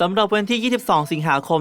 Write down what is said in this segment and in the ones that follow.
สำหรับวันที่ 22 สิงหาคม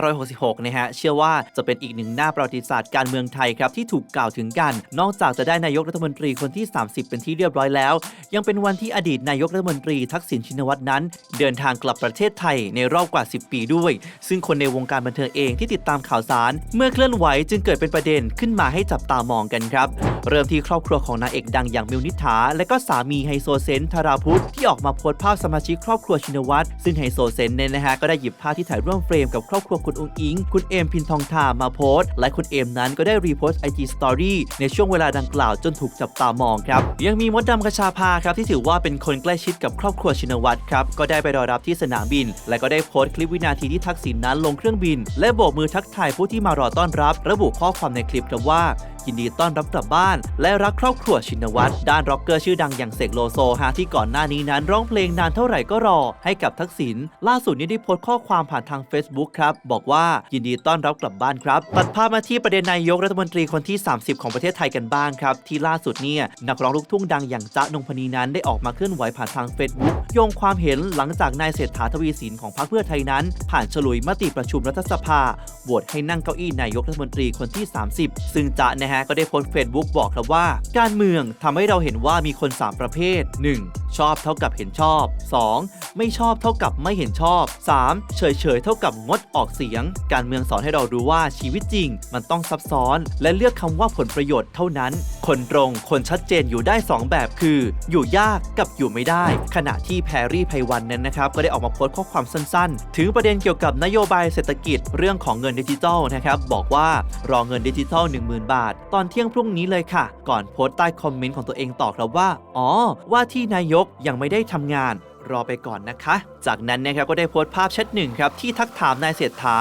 2566 นะฮะ เชื่อว่าจะเป็นอีกหนึ่งหน้าประวัติศาสตร์การเมืองไทยครับที่ถูกกล่าวถึงกัน นอกจากจะได้นายกรัฐมนตรีคนที่ 30 เป็นที่เรียบร้อยแล้ว ยังเป็นวันที่อดีตนายกรัฐมนตรีทักษิณชินวัตรนั้น เดินทางกลับประเทศไทยในรอบกว่า 10 ปีด้วย ซึ่งคนในวงการบันเทิงเองที่ติดตามข่าวสาร เมื่อเคลื่อนไหวจึงเกิดเป็นประเด็นขึ้นมาให้จับตามองกันครับ เริ่มที่ครอบครัวของนางเอกดังอย่างมิวนิษฐาและก็สามีไฮโซเซนธาราพุทธที่ออกมาโพสต์ภาพสมาชิกครอบครัวชินวัตรซึ่งไฮโซเซนเนี่ยนะฮะก็ได้หยิบภาพที่ถ่ายร่วมเฟรมกับครอบครัวคุณองอิง คุณเอมพินทองทามาโพสต์ และคุณเอมนั้นก็ได้รีโพสต์ไอจีสตอรี่ในช่วงเวลาดังกล่าวจนถูกจับตามองครับ ยังมีมดดำกระชาภาครับที่ถือว่าเป็นคนใกล้ชิดกับครอบครัวชินวัตรครับก็ได้ไปรอรับที่สนามบิน และก็ได้โพสต์คลิปวินาทีที่ทักษิณนั้นลงเครื่องบิน และโบกมือทักทายผู้ที่มารอต้อนรับ ระบุข้อความในคลิปครับว่ายินดีต้อนรับกลับบ้าน และรักครอบครัวชินวัตรด้านร็อกเกอร์ชื่อดังอย่างเสกโลโซฮะที่ก่อนหน้านี้นั้นร้องเพลงนานเท่าไหร่ก็รอ ให้กับทักษิณล่าสุดนี้ได้โพสต์ข้อความผ่านทาง Facebook ครับ บอกว่ายินดีต้อนรับกลับบ้านครับตัดภาพมาที่ประเด็นนายกรัฐมนตรีคนที่ 30 ของประเทศไทยกันบ้างครับ ที่ล่าสุดเนี่ยนักร้องลูกทุ่งดังอย่างจ๊ะนงพนีนั้นได้ออกมาเคลื่อนไหวผ่านทาง Facebook โยงความเห็นหลังจากนายเศรษฐาทวีสินของพรรคเพื่อไทยนั้น ผ่านฉลุยมติประชุมรัฐสภาโหวตให้นั่งเก้าอี้นายกรัฐมนตรีคนที่ 30 ซึ่งจ๊ะนะฮะก็ได้โพสต์เฟซบุ๊กบอกครับว่า การเมืองทำให้เราเห็นว่ามีคน 3 ประเภท 1. ชอบเท่ากับเห็นชอบ 2. ไม่ชอบเท่ากับไม่เห็นชอบ 3. เฉยเฉยเท่ากับงดออกเสียง การเมืองสอนให้เรารู้ว่าชีวิตจริง มันต้องซับซ้อน และเลือกคำว่าผลประโยชน์เท่านั้น คนตรงคนชัดเจนอยู่ได้ 2 แบบคือ อยู่ยากกับอยู่ไม่ได้ ขณะที่แพรรี่ไพวันนั้นนะครับ ก็ได้ออกมาโพสต์ข้อความสั้นๆ ถึงประเด็นเกี่ยวกับนโยบายเศรษฐกิจเรื่องของเงินดิจิทัลนะครับบอกว่ารอเงินดิจิทัล10,000 บาท ตอนเที่ยงพรุ่งนี้เลยค่ะ ก่อนโพสต์ใต้คอมเมนต์ของตัวเองต่อครับว่า อ๋อ ว่าที่นายกยังไม่ได้ทำงาน รอไปก่อนนะคะ จากนั้นนะครับก็ได้โพสต์ภาพแชทหนึ่งครับที่ทักถามนายเศรษฐา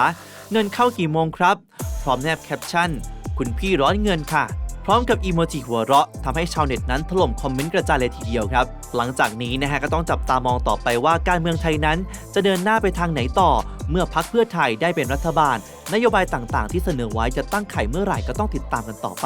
เงินเข้ากี่โมงครับ พร้อมแนบแคปชั่น คุณพี่ร้อนเงินค่ะ พร้อมกับอีโมจิหัวเราะทำให้ชาวเน็ตนั้นถล่มคอมเมนต์กระจายเลยทีเดียวครับ หลังจากนี้นะฮะก็ต้องจับตามองต่อไปว่าการเมืองไทยนั้น จะเดินหน้าไปทางไหนต่อ เมื่อพักเพื่อไทยได้เป็นรัฐบาล นโยบายต่างๆ ที่เสนอไว้จะตั้งไข่เมื่อไหร่ก็ต้องติดตามกันต่อไป